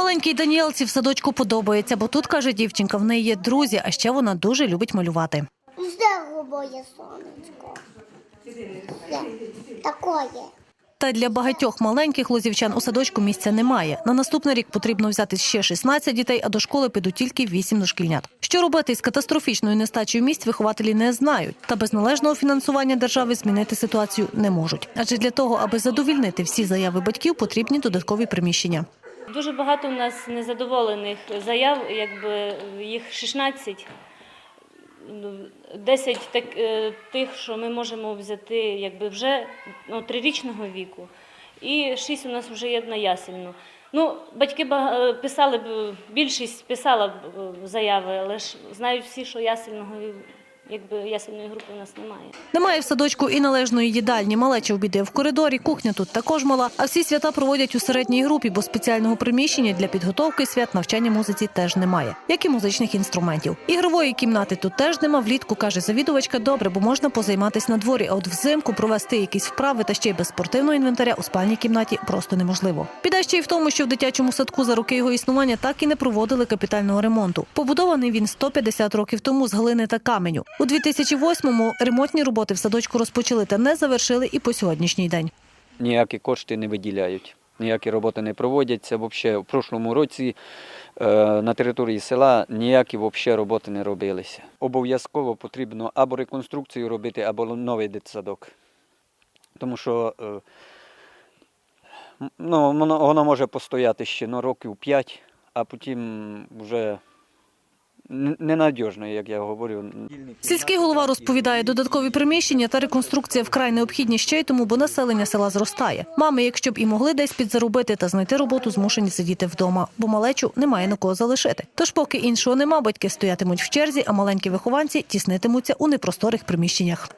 Маленькій Даніелці в садочку подобається, бо тут каже дівчинка, в неї є друзі, а ще вона дуже любить малювати. Здорово, моє сонечко. Такое. Та для багатьох маленьких лозівчан у садочку місця немає. На наступний рік потрібно взяти ще 16 дітей, а до школи підуть тільки 8 дошкільнят. Що робити із катастрофічною нестачею місць, вихователі не знають. Та без належного фінансування держави змінити ситуацію не можуть. Адже для того, аби задовільнити всі заяви батьків, потрібні додаткові приміщення. Дуже багато у нас незадоволених заяв, якби їх 16. Ну, 10 так, е, тих, що ми можемо взяти якби вже ну, трирічного віку, і 6 у нас вже є на ясельну. Ну, батьки е, писали б, більшість писала б е, заяви, але ж знають всі, що ясельного якби ясельної групи у нас немає. Немає в садочку і належної їдальні. Малеча обідає в коридорі, кухня тут також мала. А всі свята проводять у середній групі, бо спеціального приміщення для підготовки свят навчання музиці теж немає, як і музичних інструментів. Ігрової кімнати тут теж нема. Влітку каже завідувачка, добре, бо можна позайматись на дворі. А от взимку провести якісь вправи та ще й без спортивного інвентаря у спальній кімнаті просто неможливо. Біда ще й в тому, що в дитячому садку за роки його існування так і не проводили капітального ремонту. Побудований він 150 років тому з глини та каменю. У 2008-му ремонтні роботи в садочку розпочали та не завершили і по сьогоднішній день. ніякі кошти не виділяють, ніякі роботи не проводяться. Взагалі, в прошлому році е, на території села ніякі взагалі роботи не робилися. Обов'язково потрібно або реконструкцію робити, або новий дитсадок. Тому що е, ну, воно, може постояти ще на років 5, а потім вже ненадіжно, як я говорю. Сільський голова розповідає, додаткові приміщення та реконструкція вкрай необхідні ще й тому, бо населення села зростає. Мами, якщо б і могли десь підзаробити та знайти роботу, змушені сидіти вдома, бо малечу немає на кого залишити. Тож, поки іншого нема, батьки стоятимуть в черзі, а маленькі вихованці тіснитимуться у непросторих приміщеннях.